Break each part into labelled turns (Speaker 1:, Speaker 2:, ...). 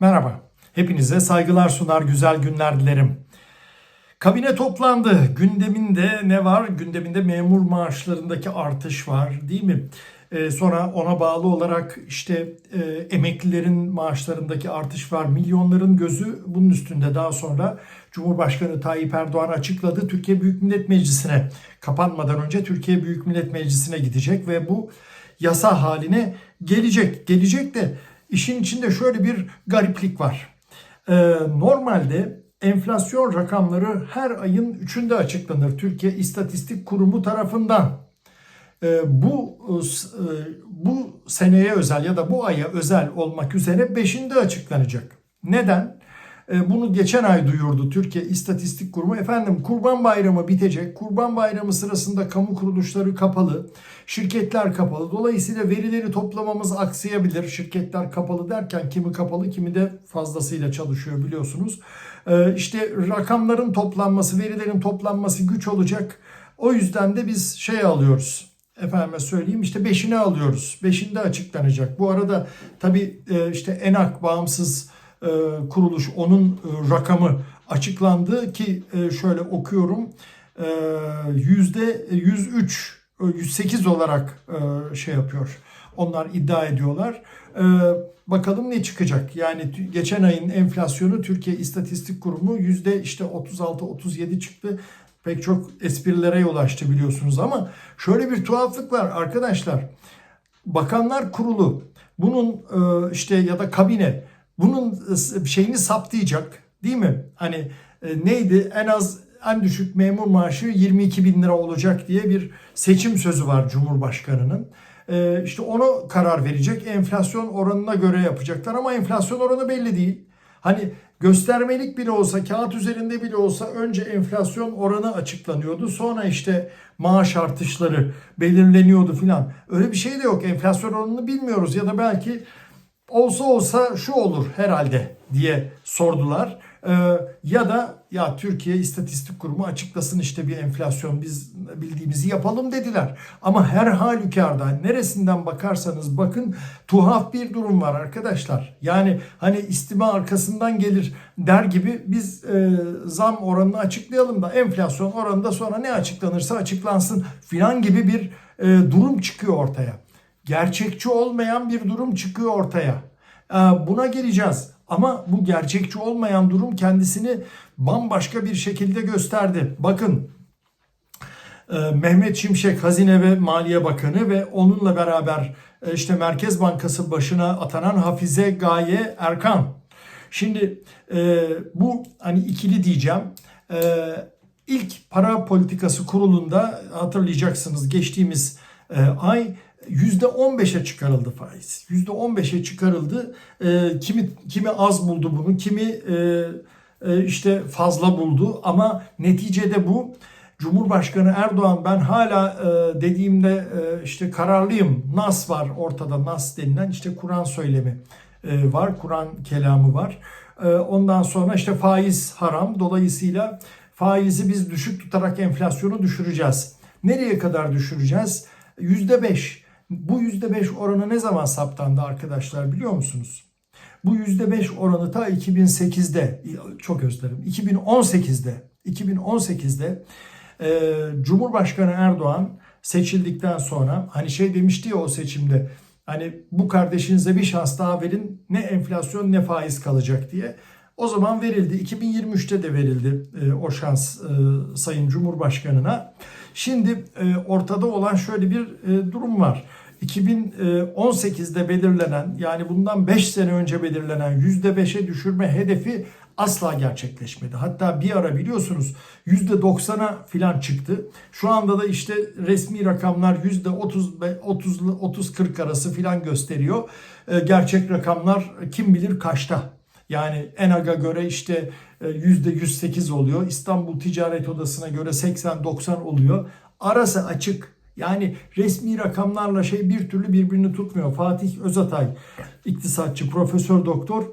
Speaker 1: Merhaba. Hepinize saygılar sunar, güzel günler dilerim. Kabine toplandı. Gündeminde ne var? Gündeminde memur maaşlarındaki artış var, değil mi? Ee, sonra ona bağlı olarak işte e, emeklilerin maaşlarındaki artış var. Milyonların gözü bunun üstünde. Daha sonra Cumhurbaşkanı Tayyip Erdoğan açıkladı. Türkiye Büyük Millet Meclisi'ne kapanmadan önce Türkiye Büyük Millet Meclisi'ne gidecek ve bu yasa haline gelecek. Gelecek de işin içinde şöyle bir gariplik var. Ee, normalde enflasyon rakamları her ayın 3'ünde açıklanır Türkiye İstatistik Kurumu tarafından. Ee, bu e, bu seneye özel ya da bu aya özel olmak üzere 5'inde açıklanacak. Neden? Ee, Bunu geçen ay duyurdu Türkiye İstatistik Kurumu. Efendim Kurban Bayramı bitecek. Kurban Bayramı sırasında kamu kuruluşları kapalı, şirketler kapalı. Dolayısıyla verileri toplamamız aksayabilir. Şirketler kapalı derken kimi kapalı kimi de fazlasıyla çalışıyor biliyorsunuz. Ee, İşte rakamların toplanması, verilerin toplanması güç olacak. O yüzden de biz şey alıyoruz. Efendime söyleyeyim işte beşini alıyoruz. Beşinde açıklanacak. Bu arada tabii e, işte ENAK bağımsız e, kuruluş onun e, rakamı açıklandı ki e, şöyle okuyorum e, yüzde 103 e, 108 olarak e, şey yapıyor. Onlar iddia ediyorlar. E, bakalım ne çıkacak? Yani geçen ayın enflasyonu Türkiye İstatistik Kurumu yüzde işte 36-37 çıktı. Pek çok esprilere yol açtı biliyorsunuz ama şöyle bir tuhaflık var arkadaşlar. Bakanlar Kurulu bunun e, işte ya da kabine bunun e, şeyini saptayacak değil mi? Hani e, neydi en az en düşük memur maaşı 22 bin lira olacak diye bir seçim sözü var Cumhurbaşkanı'nın. E, işte onu karar verecek. Enflasyon oranına göre yapacaklar ama enflasyon oranı belli değil. Hani göstermelik bile olsa, kağıt üzerinde bile olsa önce enflasyon oranı açıklanıyordu. Sonra işte maaş artışları belirleniyordu filan. Öyle bir şey de yok. Enflasyon oranını bilmiyoruz ya da belki olsa olsa şu olur herhalde diye sordular. Ee, ya da ya Türkiye İstatistik Kurumu açıklasın işte bir enflasyon biz bildiğimizi yapalım dediler. Ama her halükarda neresinden bakarsanız bakın tuhaf bir durum var arkadaşlar. Yani hani istima arkasından gelir der gibi biz e, zam oranını açıklayalım da enflasyon oranında sonra ne açıklanırsa açıklansın filan gibi bir e, durum çıkıyor ortaya gerçekçi olmayan bir durum çıkıyor ortaya. Ee, Buna geleceğiz. Ama bu gerçekçi olmayan durum kendisini bambaşka bir şekilde gösterdi. Bakın e, Mehmet Şimşek Hazine ve Maliye Bakanı ve onunla beraber e, işte Merkez Bankası başına atanan Hafize Gaye Erkan. Şimdi e, bu hani ikili diyeceğim. İlk para politikası kurulunda hatırlayacaksınız geçtiğimiz ay %15'e çıkarıldı faiz. %15'e çıkarıldı. E, kimi kimi az buldu bunu, kimi e, e, işte fazla buldu ama neticede bu Cumhurbaşkanı Erdoğan ben hala e, dediğimde e, işte kararlıyım. Nas var ortada Nas denilen işte Kur'an söylemi e, var. Kur'an kelamı var. E, ondan sonra işte faiz haram. Dolayısıyla faizi biz düşük tutarak enflasyonu düşüreceğiz. Nereye kadar düşüreceğiz? %5. Bu %5 oranı ne zaman saptandı arkadaşlar biliyor musunuz? Bu %5 oranı ta 2008'de, çok özür dilerim, 2018'de, 2018'de e, Cumhurbaşkanı Erdoğan seçildikten sonra hani şey demişti ya o seçimde hani bu kardeşinize bir şans daha verin ne enflasyon ne faiz kalacak diye. O zaman verildi. 2023'te de verildi e, o şans e, Sayın Cumhurbaşkanı'na. Şimdi e, ortada olan şöyle bir e, durum var. 2018'de belirlenen yani bundan 5 sene önce belirlenen %5'e düşürme hedefi asla gerçekleşmedi. Hatta bir ara biliyorsunuz %90'a filan çıktı. Şu anda da işte resmi rakamlar %30 30 30 40 arası filan gösteriyor. E, Gerçek rakamlar kim bilir kaçta. Yani ENAG'a göre işte e, %108 oluyor. İstanbul Ticaret Odası'na göre 80-90 oluyor. Arası açık. Yani resmi rakamlarla şey bir türlü birbirini tutmuyor. Fatih Özatay iktisatçı, profesör doktor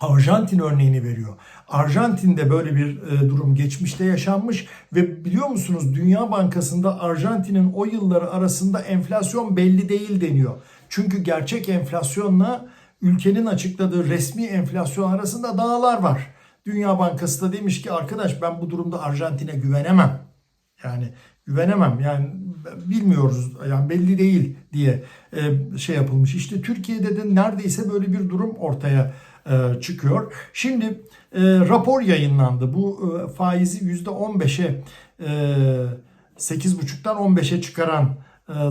Speaker 1: Arjantin örneğini veriyor. Arjantin'de böyle bir e, durum geçmişte yaşanmış ve biliyor musunuz Dünya Bankası'nda Arjantin'in o yılları arasında enflasyon belli değil deniyor. Çünkü gerçek enflasyonla ülkenin açıkladığı resmi enflasyon arasında dağlar var. Dünya Bankası da demiş ki arkadaş ben bu durumda Arjantin'e güvenemem. Yani güvenemem yani bilmiyoruz yani belli değil diye e, şey yapılmış. İşte Türkiye'de de neredeyse böyle bir durum ortaya e, çıkıyor. Şimdi e, rapor yayınlandı. Bu e, faizi %15'e e, 8,5'tan 15'e çıkaran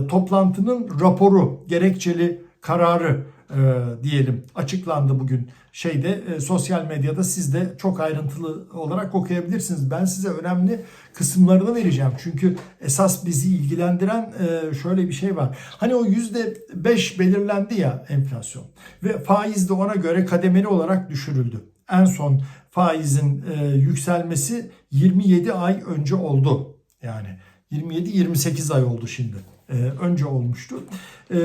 Speaker 1: toplantının raporu, gerekçeli kararı e, diyelim açıklandı bugün şeyde e, sosyal medyada siz de çok ayrıntılı olarak okuyabilirsiniz. Ben size önemli kısımlarını vereceğim. Çünkü esas bizi ilgilendiren e, şöyle bir şey var. Hani o yüzde beş belirlendi ya enflasyon ve faiz de ona göre kademeli olarak düşürüldü. En son faizin e, yükselmesi 27 ay önce oldu. Yani 27-28 ay oldu şimdi önce olmuştu. E,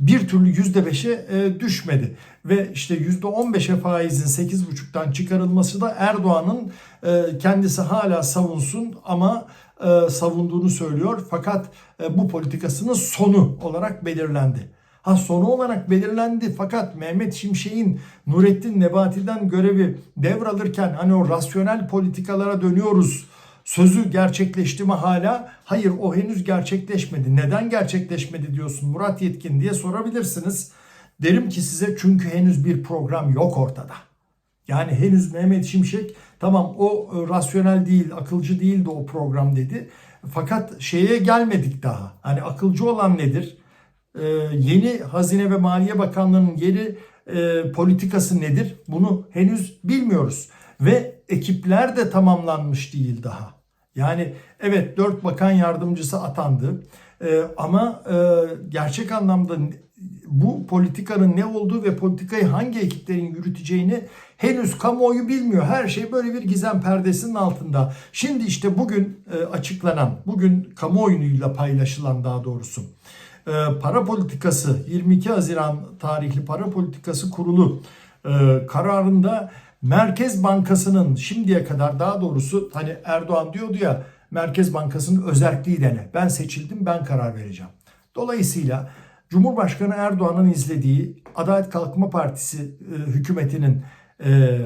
Speaker 1: bir türlü %5'e e, düşmedi. Ve işte %15'e faizin 8,5'tan çıkarılması da Erdoğan'ın e, kendisi hala savunsun ama e, savunduğunu söylüyor. Fakat e, bu politikasının sonu olarak belirlendi. Ha sonu olarak belirlendi fakat Mehmet Şimşek'in Nurettin Nebati'den görevi devralırken hani o rasyonel politikalara dönüyoruz sözü gerçekleşti mi hala? Hayır o henüz gerçekleşmedi. Neden gerçekleşmedi diyorsun Murat Yetkin diye sorabilirsiniz. Derim ki size çünkü henüz bir program yok ortada. Yani henüz Mehmet Şimşek tamam o e, rasyonel değil, akılcı değildi o program dedi. Fakat şeye gelmedik daha. Hani akılcı olan nedir? Ee, yeni Hazine ve Maliye Bakanlığı'nın yeni e, politikası nedir? Bunu henüz bilmiyoruz. Ve ekipler de tamamlanmış değil daha. Yani evet dört bakan yardımcısı atandı ee, ama e, gerçek anlamda bu politikanın ne olduğu ve politikayı hangi ekiplerin yürüteceğini henüz kamuoyu bilmiyor. Her şey böyle bir gizem perdesinin altında. Şimdi işte bugün e, açıklanan, bugün kamuoyuyla paylaşılan daha doğrusu e, para politikası 22 Haziran tarihli para politikası kurulu e, kararında Merkez Bankası'nın şimdiye kadar daha doğrusu hani Erdoğan diyordu ya Merkez Bankası'nın özelliği dene. Ben seçildim ben karar vereceğim. Dolayısıyla Cumhurbaşkanı Erdoğan'ın izlediği Adalet Kalkınma Partisi e, hükümetinin e,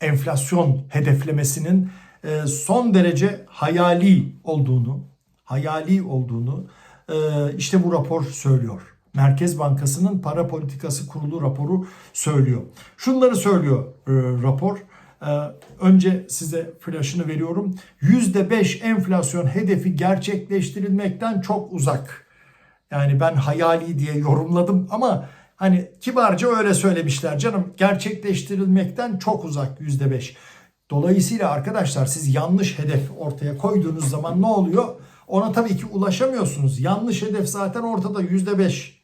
Speaker 1: enflasyon hedeflemesinin e, son derece hayali olduğunu, hayali olduğunu e, işte bu rapor söylüyor. Merkez Bankası'nın para politikası kurulu raporu söylüyor. Şunları söylüyor e, rapor. E, önce size flaşını veriyorum. %5 enflasyon hedefi gerçekleştirilmekten çok uzak. Yani ben hayali diye yorumladım ama hani kibarca öyle söylemişler canım. Gerçekleştirilmekten çok uzak %5. Dolayısıyla arkadaşlar siz yanlış hedef ortaya koyduğunuz zaman ne oluyor? Ona tabii ki ulaşamıyorsunuz. Yanlış hedef zaten ortada %5.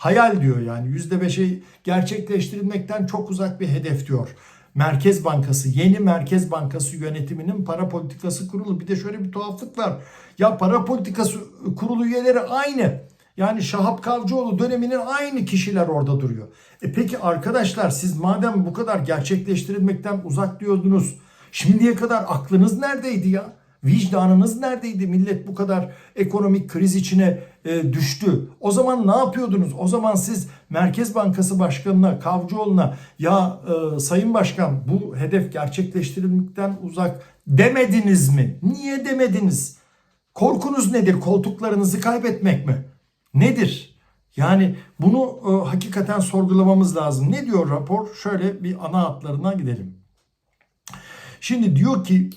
Speaker 1: Hayal diyor yani %5'i gerçekleştirilmekten çok uzak bir hedef diyor. Merkez Bankası, yeni Merkez Bankası yönetiminin para politikası kurulu. Bir de şöyle bir tuhaflık var. Ya para politikası kurulu üyeleri aynı. Yani Şahap Kavcıoğlu döneminin aynı kişiler orada duruyor. E peki arkadaşlar siz madem bu kadar gerçekleştirilmekten uzak diyordunuz. Şimdiye kadar aklınız neredeydi ya? Vicdanınız neredeydi? Millet bu kadar ekonomik kriz içine e, düştü. O zaman ne yapıyordunuz? O zaman siz Merkez Bankası Başkanı'na, Kavcıoğlu'na ya e, Sayın Başkan bu hedef gerçekleştirilmekten uzak demediniz mi? Niye demediniz? Korkunuz nedir? Koltuklarınızı kaybetmek mi? Nedir? Yani bunu e, hakikaten sorgulamamız lazım. Ne diyor rapor? Şöyle bir ana hatlarına gidelim. Şimdi diyor ki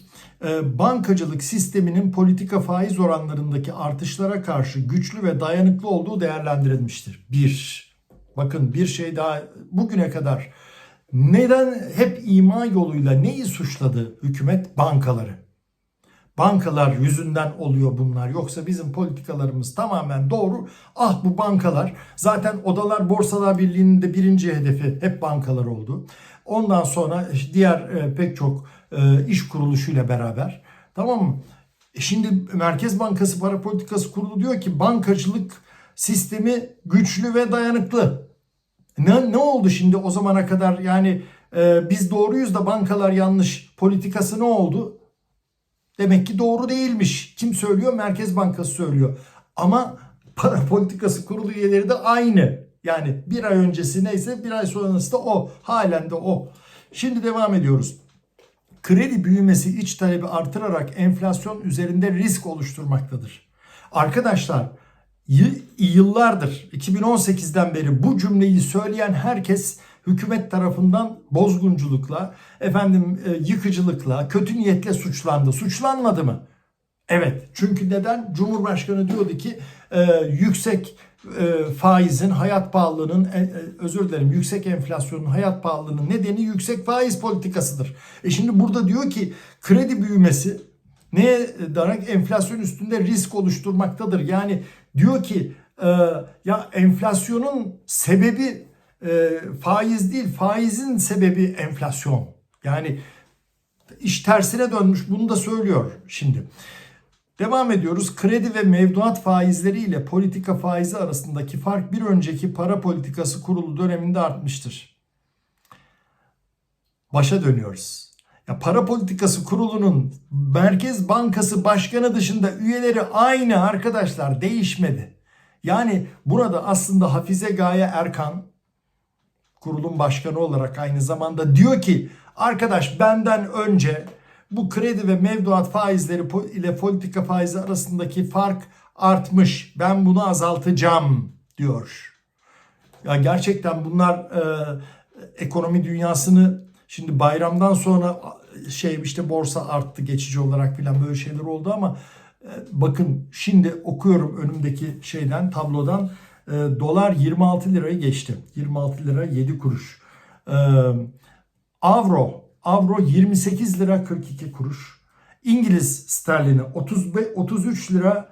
Speaker 1: bankacılık sisteminin politika faiz oranlarındaki artışlara karşı güçlü ve dayanıklı olduğu değerlendirilmiştir. Bir, bakın bir şey daha bugüne kadar neden hep ima yoluyla neyi suçladı hükümet? Bankaları. Bankalar yüzünden oluyor bunlar. Yoksa bizim politikalarımız tamamen doğru. Ah bu bankalar. Zaten Odalar Borsalar Birliği'nin de birinci hedefi hep bankalar oldu. Ondan sonra diğer e, pek çok e, iş kuruluşuyla beraber. Tamam mı? E şimdi Merkez Bankası Para Politikası Kurulu diyor ki bankacılık sistemi güçlü ve dayanıklı. Ne, ne oldu şimdi o zamana kadar yani e, biz doğruyuz da bankalar yanlış politikası ne oldu? Demek ki doğru değilmiş. Kim söylüyor? Merkez Bankası söylüyor. Ama para politikası kurulu üyeleri de aynı. Yani bir ay öncesi neyse bir ay sonrası da o. Halen de o. Şimdi devam ediyoruz. Kredi büyümesi iç talebi artırarak enflasyon üzerinde risk oluşturmaktadır. Arkadaşlar yıllardır 2018'den beri bu cümleyi söyleyen herkes hükümet tarafından bozgunculukla, efendim e, yıkıcılıkla, kötü niyetle suçlandı. Suçlanmadı mı? Evet. Çünkü neden? Cumhurbaşkanı diyordu ki e, yüksek e, faizin, hayat pahalılığının, e, e, özür dilerim, yüksek enflasyonun, hayat pahalılığının nedeni yüksek faiz politikasıdır. E şimdi burada diyor ki kredi büyümesi neye dayanak enflasyon üstünde risk oluşturmaktadır. Yani diyor ki e, ya enflasyonun sebebi e, faiz değil, faizin sebebi enflasyon. Yani iş tersine dönmüş bunu da söylüyor şimdi. Devam ediyoruz. Kredi ve mevduat faizleri ile politika faizi arasındaki fark bir önceki para politikası kurulu döneminde artmıştır. Başa dönüyoruz. Ya para politikası kurulunun Merkez Bankası başkanı dışında üyeleri aynı arkadaşlar değişmedi. Yani burada aslında Hafize Gaye Erkan kurulun başkanı olarak aynı zamanda diyor ki arkadaş benden önce bu kredi ve mevduat faizleri ile politika faizi arasındaki fark artmış. Ben bunu azaltacağım diyor. Ya gerçekten bunlar e, ekonomi dünyasını şimdi bayramdan sonra şey işte borsa arttı geçici olarak filan böyle şeyler oldu ama e, bakın şimdi okuyorum önümdeki şeyden tablodan e, dolar 26 lirayı geçti. 26 lira 7 kuruş. E, avro Avro 28 lira 42 kuruş. İngiliz sterlini 35, 33 lira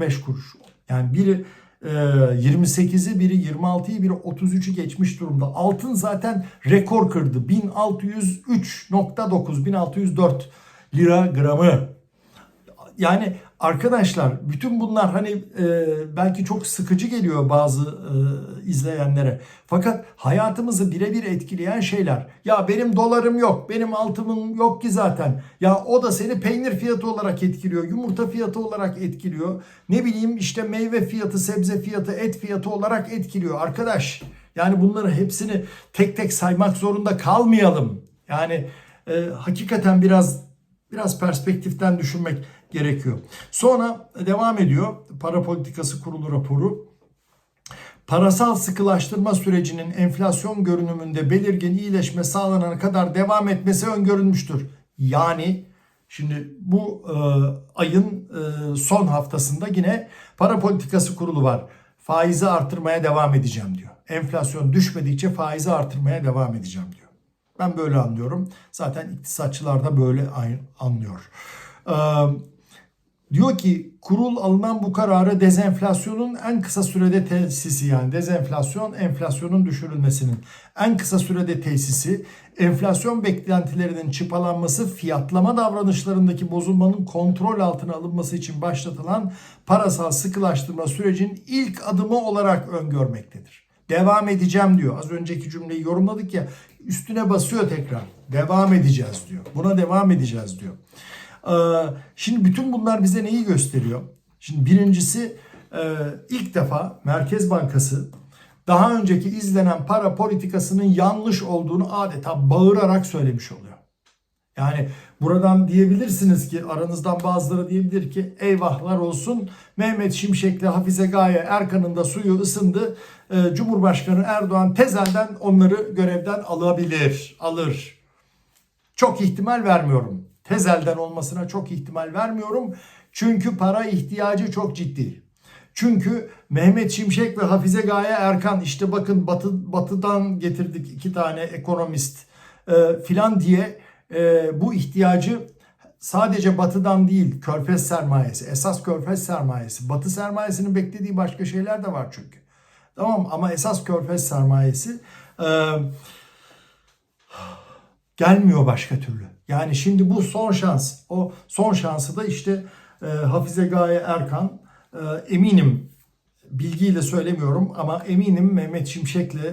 Speaker 1: 05 kuruş. Yani biri e, 28'i biri 26'yı biri 33'ü geçmiş durumda. Altın zaten rekor kırdı. 1603.9 1604 lira gramı. Yani arkadaşlar bütün bunlar hani e, belki çok sıkıcı geliyor bazı e, izleyenlere. Fakat hayatımızı birebir etkileyen şeyler. Ya benim dolarım yok, benim altımım yok ki zaten. Ya o da seni peynir fiyatı olarak etkiliyor, yumurta fiyatı olarak etkiliyor. Ne bileyim işte meyve fiyatı, sebze fiyatı, et fiyatı olarak etkiliyor arkadaş. Yani bunları hepsini tek tek saymak zorunda kalmayalım. Yani e, hakikaten biraz biraz perspektiften düşünmek gerekiyor. Sonra devam ediyor para politikası kurulu raporu. Parasal sıkılaştırma sürecinin enflasyon görünümünde belirgin iyileşme sağlanana kadar devam etmesi öngörülmüştür. Yani şimdi bu e, ayın e, son haftasında yine para politikası kurulu var. Faizi artırmaya devam edeceğim diyor. Enflasyon düşmedikçe faizi artırmaya devam edeceğim diyor. Ben böyle anlıyorum. Zaten iktisatçılar da böyle anlıyor. Diyor ki kurul alınan bu kararı dezenflasyonun en kısa sürede tesisi yani dezenflasyon enflasyonun düşürülmesinin en kısa sürede tesisi, enflasyon beklentilerinin çıpalanması, fiyatlama davranışlarındaki bozulmanın kontrol altına alınması için başlatılan parasal sıkılaştırma sürecinin ilk adımı olarak öngörmektedir. Devam edeceğim diyor. Az önceki cümleyi yorumladık ya üstüne basıyor tekrar. Devam edeceğiz diyor. Buna devam edeceğiz diyor. Ee, şimdi bütün bunlar bize neyi gösteriyor? Şimdi birincisi e, ilk defa Merkez Bankası daha önceki izlenen para politikasının yanlış olduğunu adeta bağırarak söylemiş oluyor. Yani buradan diyebilirsiniz ki aranızdan bazıları diyebilir ki eyvahlar olsun Mehmet Şimşek'le Hafize Gaye Erkan'ın da suyu ısındı. Ee, Cumhurbaşkanı Erdoğan tezelden onları görevden alabilir, alır. Çok ihtimal vermiyorum tezelden olmasına çok ihtimal vermiyorum. Çünkü para ihtiyacı çok ciddi. Çünkü Mehmet Şimşek ve Hafize Gaye Erkan işte bakın batı, batıdan getirdik iki tane ekonomist e, filan diye e, bu ihtiyacı sadece batıdan değil körfez sermayesi esas körfez sermayesi batı sermayesinin beklediği başka şeyler de var çünkü. Tamam ama esas körfez sermayesi e, gelmiyor başka türlü. Yani şimdi bu son şans. O son şansı da işte e, Hafize Gaye Erkan e, eminim bilgiyle söylemiyorum ama eminim Mehmet Şimşek'le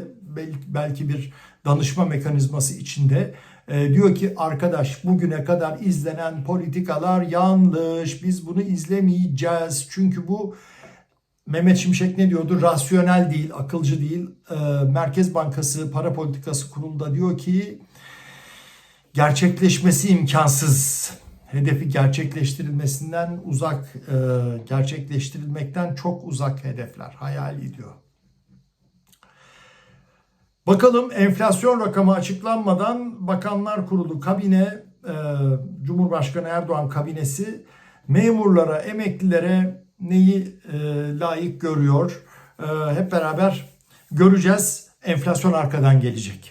Speaker 1: belki bir danışma mekanizması içinde e, diyor ki arkadaş bugüne kadar izlenen politikalar yanlış. Biz bunu izlemeyeceğiz. Çünkü bu Mehmet Şimşek ne diyordu? Rasyonel değil, akılcı değil. Ee, Merkez Bankası Para Politikası Kurulu da diyor ki gerçekleşmesi imkansız. Hedefi gerçekleştirilmesinden uzak, e, gerçekleştirilmekten çok uzak hedefler hayali diyor. Bakalım enflasyon rakamı açıklanmadan Bakanlar Kurulu kabine, e, Cumhurbaşkanı Erdoğan kabinesi memurlara, emeklilere neyi e, layık görüyor? E, hep beraber göreceğiz. Enflasyon arkadan gelecek.